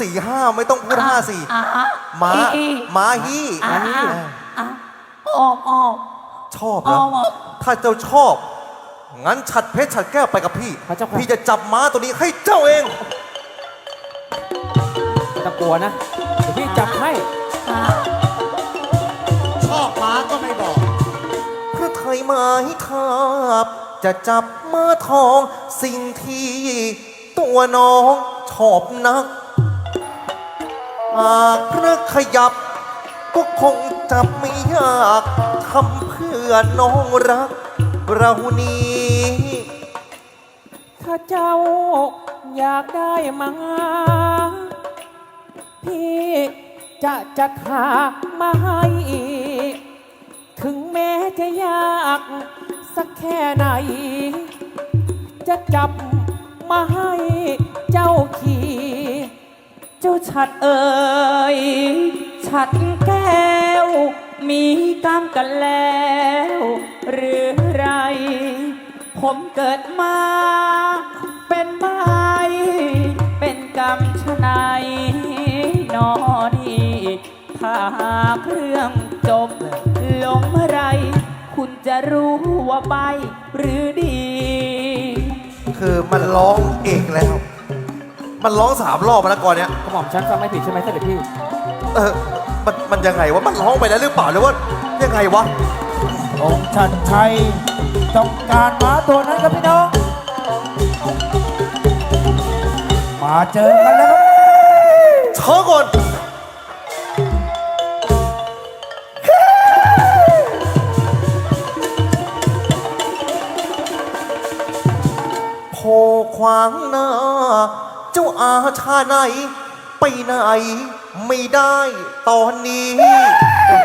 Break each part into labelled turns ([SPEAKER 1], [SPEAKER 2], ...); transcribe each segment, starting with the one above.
[SPEAKER 1] สี่ห้าไม่ต้องพูดห้าสี่
[SPEAKER 2] อะอะ
[SPEAKER 1] หมา
[SPEAKER 2] อีอี
[SPEAKER 1] หมาฮี่
[SPEAKER 2] อะอะอะออกออก
[SPEAKER 1] ชอบ
[SPEAKER 2] อ
[SPEAKER 1] นะ
[SPEAKER 2] อกออก
[SPEAKER 1] ถ้าเจ้าชอบ งั้นฉัดเพชรฉัดแก้วไปกับพี่
[SPEAKER 3] พระเจ้าค่ะ
[SPEAKER 1] พี่จะจับม้าตัวนี้ให้เจ้าเอง
[SPEAKER 3] ไม่ต้องกลัวนะ เดี๋ยวพี่จับให้
[SPEAKER 2] อะ
[SPEAKER 4] ชอบม้าก็ไม่บอก
[SPEAKER 1] พระไทยไม้ทาบ จะจับม้าทอง สิ่งที่ตัวน้องชอบนัก หากพระขยับ ก็คงจับไม่ยากทำเพื่อน้องรัก เรานี้
[SPEAKER 3] ถ้าเจ้าอยากได้มาพี่จะจัดหามาให้ถึงแม้จะยากสักแค่ไหน จะจับมาให้เจ้าขี่ เจ้าฉัดเอ่ยฉัดแก้ว มีกรรมกันแล้ว หรือไร ผมเกิดมา เป็นไม้เป็นกรรมชะไหนายนอนี่ถ้าหากเรื่องจบลงเมื่อไร คุณจะรู้ว่าใบหรือดี
[SPEAKER 1] คือมันร้องเองแล้ว มันร้องสามรอบมาแล้วก่อนเนี้ย
[SPEAKER 3] กระหม่อมฉันฟังไม่ผิดใช่ไหมเสด็จพี่
[SPEAKER 1] เออมันมันยังไงวะมันร้องไปแล้วหรือเปล่าหรือว่ายังไงวะ
[SPEAKER 4] องค์ชัดชัยต้องการม้าตัวนั้นครับพี่น้อง มาเจอกันแล้วครับ
[SPEAKER 1] ช้อก่อนโพขวางหน้าเจ้า อาชาไหน ไปไหน ไม่ได้ตอนนี้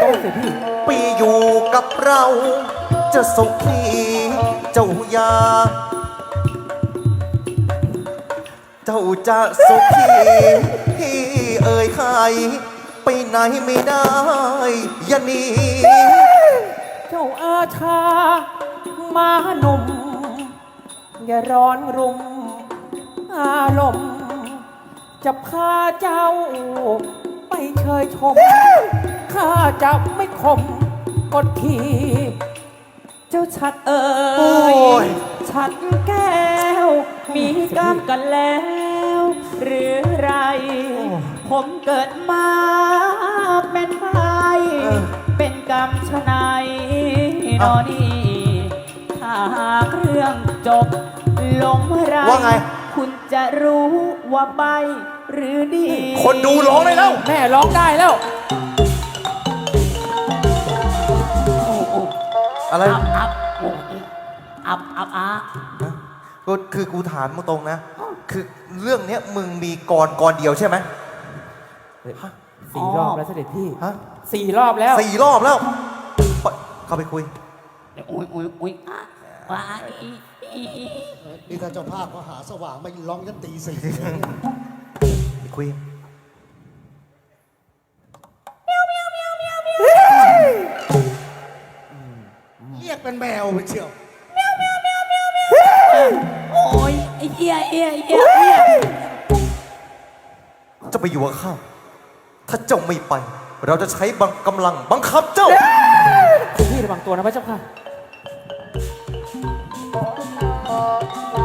[SPEAKER 3] โต้เสร็จพี่
[SPEAKER 1] ไปอยู่กับเรา จะสุขีเจ้ายา เจ้าจะสุขีพี่เอ่ยใครไปไหนไม่ได้อยาหนี
[SPEAKER 3] เจ้าอาชามาหนุ่ม อย่าร้อนรุมอารมณ์ จะพาเจ้า ไปเชยชม ข้าจะไม่คมกดขี่เจ้าชัดเอ่
[SPEAKER 1] โอ้
[SPEAKER 3] ย
[SPEAKER 1] ย
[SPEAKER 3] ชัดแก้ว มีกรรมกันแล้ว หรือไร ผมเกิดมาเป็นไม้เป็นกรรมชะไหนายนอนี่ถ้าหากเรื่องจบลงเมื่อไร
[SPEAKER 1] ว่าไง
[SPEAKER 3] คุณจะรู้ว่าใบ หรือดี
[SPEAKER 1] คนดูร้องได้แล้ว
[SPEAKER 3] แม่ร้องได้แล้ว
[SPEAKER 1] อะไร
[SPEAKER 2] อับอับโอ้ยอับอับอะ
[SPEAKER 1] ก็คือกูถามมึงตรงนะ คือเรื่องเนี้ยมึงมีกรกรเดียวใช่ไหม
[SPEAKER 3] สี่รอบแล้วเสด็จพี่
[SPEAKER 1] ฮะ
[SPEAKER 3] สี่รอบแล้ว
[SPEAKER 1] สี่รอบแล้วไปเข้าไปคุย
[SPEAKER 2] โอ้ยโอ้ยโอ้ยอะว้ายอีอีอี
[SPEAKER 4] นี่ถ้าเจ้าภาพเขาหาสว่างไม่ร้องยันตีสี่
[SPEAKER 1] ไปคุย
[SPEAKER 4] เรียกเป็นแมวไปเชียว
[SPEAKER 2] โอ้ยไอ้เฮียเฮียเฮียเฮีย
[SPEAKER 1] จะไปอยู่กับข้า ถ้าเจ้าไม่ไป เราจะใช้บังกำลังบังคับเจ้า
[SPEAKER 3] พี่ระวังตัวนะพระเจ้าค่ะ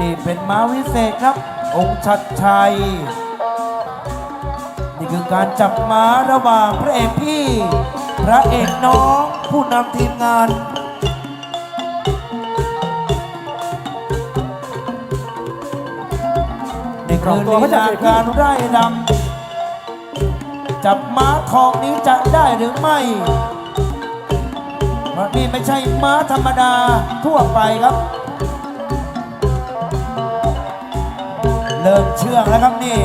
[SPEAKER 4] นี่เป็นม้าวิเศษครับ องค์ชัดชัยนี่ คือการจับม้าระหว่างพระเอกพี่ พระเอกน้องผู้นำทีมงาน ในี่คือลีลาการไร่รำจับม้าทองนี้จะได้หรือไม่เพราะนี่ไม่ใช่ม้าธรรมดาทั่วไปครับ เริ่มเชื่องแล้วครับนี่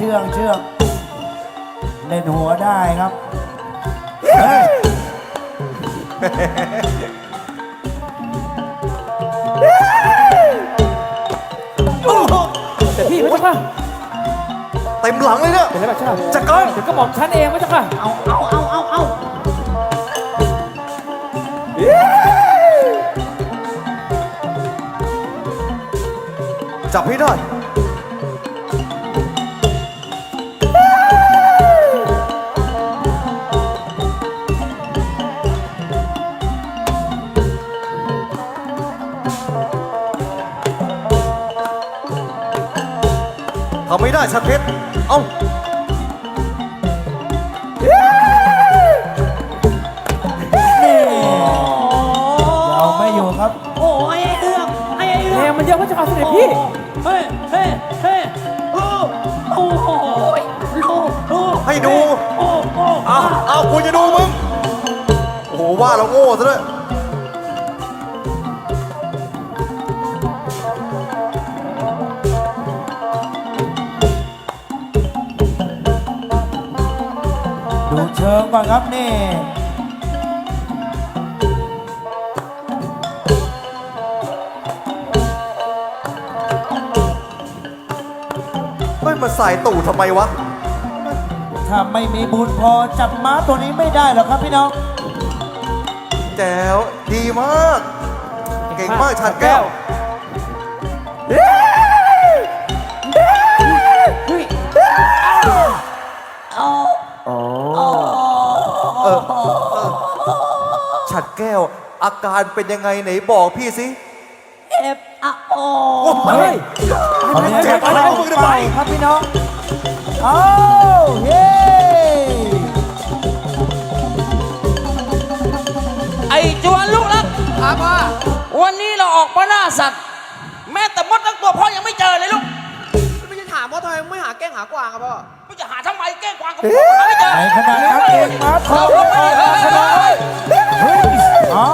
[SPEAKER 4] เชื่องเชื่องเล่นหัวได้ครับ
[SPEAKER 3] แต่พี่พระเจ้าค่ะ
[SPEAKER 1] เต็มหลังเลยเนี่ย
[SPEAKER 3] เป็นไรบ้างใช่ไหม
[SPEAKER 1] จัดการ
[SPEAKER 3] เดี๋ยวก็บอกฉันเองว่าจะค่ะ
[SPEAKER 2] เอาเอาเอาเอาเอา
[SPEAKER 1] จับให้ได้ ทำไม่ได้ชัดเพชรเอ้า
[SPEAKER 4] นี่เราไม่อยู่ครับ
[SPEAKER 2] โอ้ยไอ้เอื้อมไอ้ไอ้
[SPEAKER 3] แร
[SPEAKER 2] เอื้อม
[SPEAKER 3] งมันเยอะพระเจ้าค่ะเสด็จพี่
[SPEAKER 2] เฮ้ยเฮ้ยเฮ้ยโอ้โอ้โหลูกลูก
[SPEAKER 1] ให้ดู
[SPEAKER 2] โอ้โอ้
[SPEAKER 1] เอาเอากูจะดูมึง โอ้โหว่าเราโง่ซะด้วย
[SPEAKER 4] เชิงก่อนครับนี่
[SPEAKER 1] เฮ้ยมาใส่ตู่ทำไมวะ
[SPEAKER 4] ถ้าไม่มีบุญพอจับม้าตัวนี้ไม่ได้หรอกครับพี่น้อง
[SPEAKER 1] แจ๋วดีมาก เก่งมากชัดแก้ว แก้ว อาการเป็นยังไงไหนบอกพี่สิ
[SPEAKER 2] เอฟอะโอ
[SPEAKER 4] เฮ้ยเขาเรียก
[SPEAKER 1] เจ็บ
[SPEAKER 4] ว่า
[SPEAKER 1] อะไร
[SPEAKER 4] เข้า
[SPEAKER 1] มึงทำไม
[SPEAKER 4] เป้าครับพี่น้องเอาเฮ้
[SPEAKER 5] ไอ้จวนลูกรักครับพ่อวันนี้เราออกมาล่าสัตว์ แม้แต่มดทั้งตัวพ่อยังไม่เจอเลยลูก
[SPEAKER 6] ไม่ใช่ถามว่าทำไมไม่หาแกล้งหากวางครับพ่อ
[SPEAKER 5] ไม่จะหาทำไมแกล้งกวางกับพ่อหาไม่เจอ
[SPEAKER 4] ในขณะนั้นเองม้าทองก็ออกมาชนะเฮ้ย เอา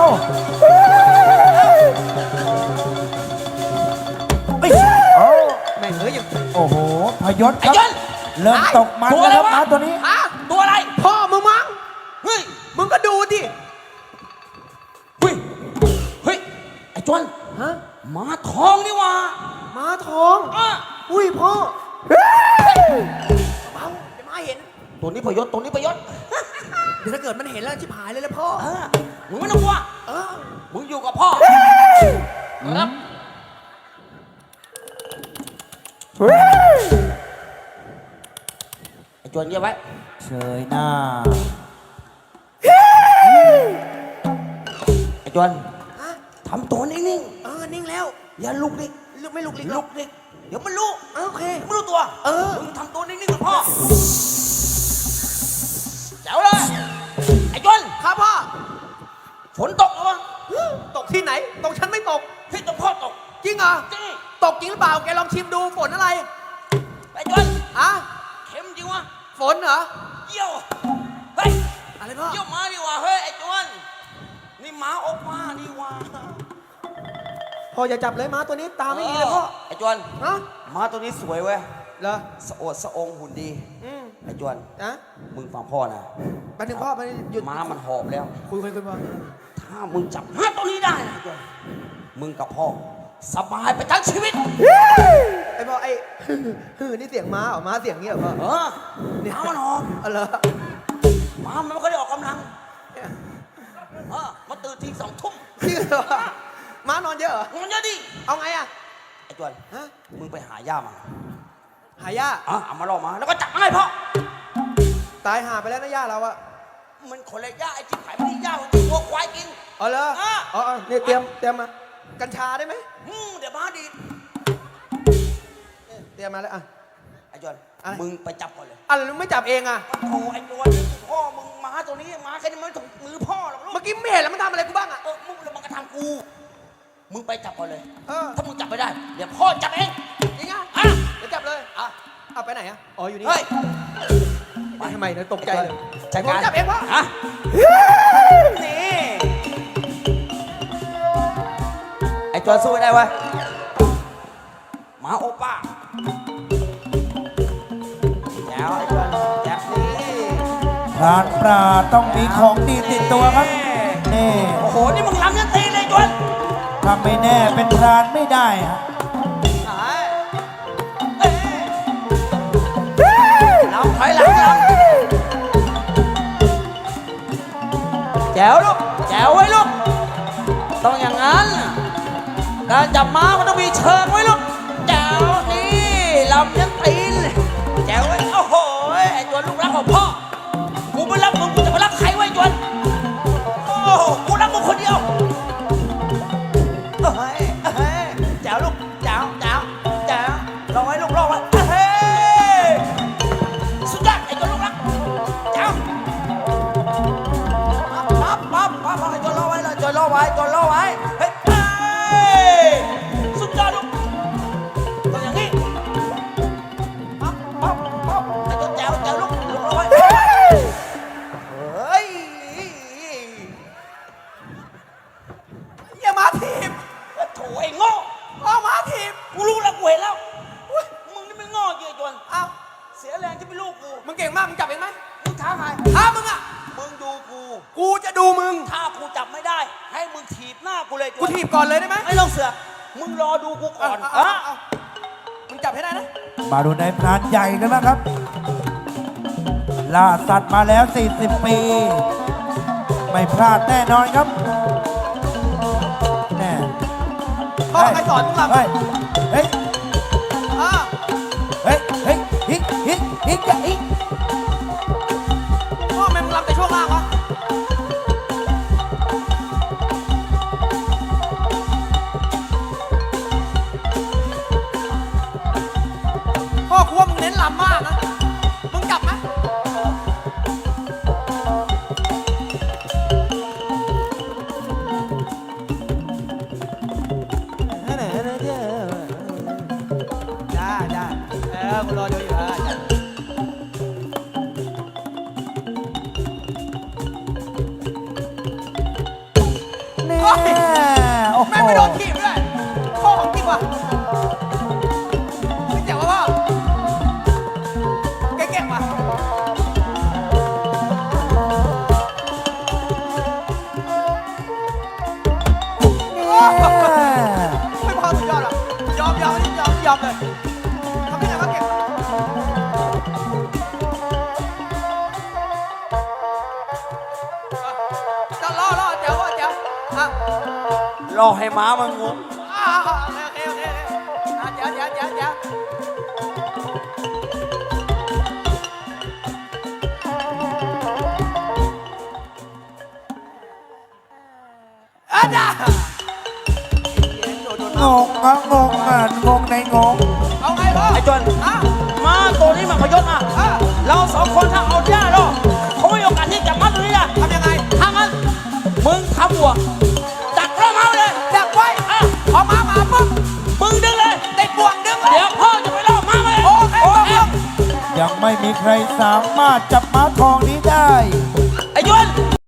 [SPEAKER 4] เอ้ยเอา
[SPEAKER 6] แม่งเฮ้ยยัง
[SPEAKER 4] โอ้โห พยศ
[SPEAKER 5] ไอ้
[SPEAKER 4] ครับ
[SPEAKER 5] จวน
[SPEAKER 4] เริ่มตกมัน
[SPEAKER 5] ตัว
[SPEAKER 4] แล้ว
[SPEAKER 5] อะไร
[SPEAKER 4] ครับ
[SPEAKER 5] วะ
[SPEAKER 4] ม้าตัวนี้
[SPEAKER 6] ฮะ
[SPEAKER 5] ตัวอะไร
[SPEAKER 6] พ่อมึงมั้ง
[SPEAKER 5] เฮ้ย
[SPEAKER 6] มึงก็ดูดิ
[SPEAKER 5] เฮ้ย เฮ้ย ไอ้จวน
[SPEAKER 6] ฮะ
[SPEAKER 5] หมาทองนี่หว่า
[SPEAKER 6] ม้าทอง
[SPEAKER 5] อะ
[SPEAKER 6] อุ้ยพ่อเบาเดี๋ยวมาเห็น
[SPEAKER 5] ตัวนี้พยศตัวนี้พยศ
[SPEAKER 6] เดี๋ยวถ้าเกิดมันเห็นแล้วชิบหายเลยเลยพ่อ
[SPEAKER 5] เออมึงไม่ต้องกลัว
[SPEAKER 6] เออ
[SPEAKER 5] มึงอยู่กับพ่อครับไอ้จวนเงียบไว้
[SPEAKER 4] เชยหน้า
[SPEAKER 5] ไอ้จวน
[SPEAKER 6] ฮะ
[SPEAKER 5] ทำตัวนิ่ง
[SPEAKER 6] เออ นิ่งแล้ว
[SPEAKER 5] ๆอย่าลุกดิ
[SPEAKER 6] ลุกไม่ลุกลิก
[SPEAKER 5] ลุกดิเดี๋ยวมันรู้
[SPEAKER 6] เออโอเค
[SPEAKER 5] เดี๋ยวมันรู้ตัว
[SPEAKER 6] เออ
[SPEAKER 5] มึงทำตัวนิ่งๆกับพ่อ
[SPEAKER 6] ครับพ่อ
[SPEAKER 5] ฝนตกแล้ววะ
[SPEAKER 6] ตกที่ไหน ตกฉันไม่ตก
[SPEAKER 5] ที่ตรงพ่อตก
[SPEAKER 6] จริงเหรอ
[SPEAKER 5] จริง
[SPEAKER 6] ตกจริงหรือเปล่า แกลองชิมดูฝนอะไร
[SPEAKER 5] ไอ้จวน
[SPEAKER 6] อะ
[SPEAKER 5] เค็มจริงวะ
[SPEAKER 6] ฝนเหรอ
[SPEAKER 5] เยี่ยว เฮ้ย
[SPEAKER 6] อะไรพ่อ
[SPEAKER 5] เยี่ยวหมาดีกว่าเฮ้ยไอ้จวนนี่หมาอบมาดีกว่า
[SPEAKER 6] พ่ออย่าจับเลยม้าตัวนี้ตาไม่ดีเลยพ่อ
[SPEAKER 5] ไอ้จวน
[SPEAKER 6] ฮะ
[SPEAKER 5] หมาตัวนี้สวยเว้ย
[SPEAKER 6] เหรอ
[SPEAKER 5] สะโอดสะองหุ่นดี
[SPEAKER 6] อืม
[SPEAKER 5] ไอ้จวน
[SPEAKER 6] อะ
[SPEAKER 5] มึงฟังพ่อนะ
[SPEAKER 6] แป๊บนึงพ่อไปหยุด
[SPEAKER 5] ม้ามันหอบแล้ว
[SPEAKER 6] คุยคุยคุยพ่อ
[SPEAKER 5] ถ้ามึงจับหมาตัวนี้ได้นะจวนมึงกับพ่อสบายไปทั้งชีวิต
[SPEAKER 6] ไอ้พ่อไอ้ฮือนี่เสียงม้าเหรอม้าเสียงเงี้ยเหรอพ่อ
[SPEAKER 5] เออหมามันหอบ
[SPEAKER 6] เอาเหรอ
[SPEAKER 5] หมามันไม่ค่อยได้ออกกำลังเออมาตื่นทีสองทุ่ม
[SPEAKER 6] จริงเหรอม้านอนเยอะเหรอ
[SPEAKER 5] มันเยอะดิ
[SPEAKER 6] เอาไงอะ
[SPEAKER 5] ไอ้จวน
[SPEAKER 6] ฮะ
[SPEAKER 5] มึงไปหาย่ามา
[SPEAKER 6] หาย่า
[SPEAKER 5] อะเอามาล่อมาแล้วก็จับมาให้พ่อ
[SPEAKER 6] ตายหาไปแล้วนะย่าเราอะ
[SPEAKER 5] มันคนละย่าไอ้จิ๊บไผ่ไม่ได้ย่าของตัวควายกิน
[SPEAKER 6] เอาเหรอ
[SPEAKER 5] อะ
[SPEAKER 6] อ๋ออ๋อเนี่ยเตรียมเตรียมมากัญชาได้ไหม
[SPEAKER 5] อืมเดี๋ยวมาดีด
[SPEAKER 6] เนี่ยเตรียมมาแล้วอะ
[SPEAKER 5] ไอ้จวน
[SPEAKER 6] อะไร
[SPEAKER 5] มึงไปจับก่อนเลย
[SPEAKER 6] อะไรมึงไม่จับเองอะ
[SPEAKER 5] โอ้ไอ้จวนพ่อมึงมาตัวนี้มาแค่นี้มันไม่ถึงมือพ่อหรอกลูก
[SPEAKER 6] เมื่อกี้ไม่เห็นแล้วมันทำอะไรกูบ้างอะ
[SPEAKER 5] เออมึงแล้วมันก็ทำกู มึงไปจับก่อนเลย
[SPEAKER 6] เออ
[SPEAKER 5] ถ้ามึงจับไม่ได้ เดี๋ยวพ่อจับเอง
[SPEAKER 6] จริงอะ
[SPEAKER 5] อะ
[SPEAKER 6] เดี๋ยวจับเลย
[SPEAKER 5] อะ
[SPEAKER 6] เอาไปไหนอะอ๋ออยู่นี่
[SPEAKER 5] เฮ้ย
[SPEAKER 6] ไป ทำไมเนี่ยตกใจเลย
[SPEAKER 5] จัด
[SPEAKER 6] ผม
[SPEAKER 5] การ
[SPEAKER 6] จับเองพ่อ
[SPEAKER 5] ฮะนี่ไอ้จวนสู้ไม่ได้เวะหมาโอป้าแล้วไอ้จวนจับนี่
[SPEAKER 4] พรานปลาต้องมีของดีติดตัวครับ นี่
[SPEAKER 5] โอ้โหนี่มึงล้ำยันตีเลยจวน
[SPEAKER 4] ถ้าไม่แน่เป็นพรานไม่ได้ฮะ
[SPEAKER 5] แจ๋วลูกแจ๋วไว้ลูก ต้องอย่างนั้นการจับม้ามันต้องมีเชิงไว้ลูกแจ๋วนี่ลำยัน มาดูใน
[SPEAKER 4] พรานใหญ่กันบ้างครับ ล่าสัตว์มาแล้ว 40 ปี ไม่พลาดแน่นอนครับ แน่
[SPEAKER 6] พ่อใครสอนพวงล่าเฮ้
[SPEAKER 4] โอ้โห
[SPEAKER 6] แม่ไม่โดนทีบด้วยข้อของจริงว่ะ
[SPEAKER 5] รอให้ม้ามันงง
[SPEAKER 4] งงอะงงอะงงในงง
[SPEAKER 6] เอาไงพ่อ
[SPEAKER 5] ไอ้จวน
[SPEAKER 6] อะ
[SPEAKER 5] มาตัวนี้มานพยศอะเราสองคนถ้าเอาได้าล่อ
[SPEAKER 4] ไม่มีใครสามารถจับม้าทองนี้ได้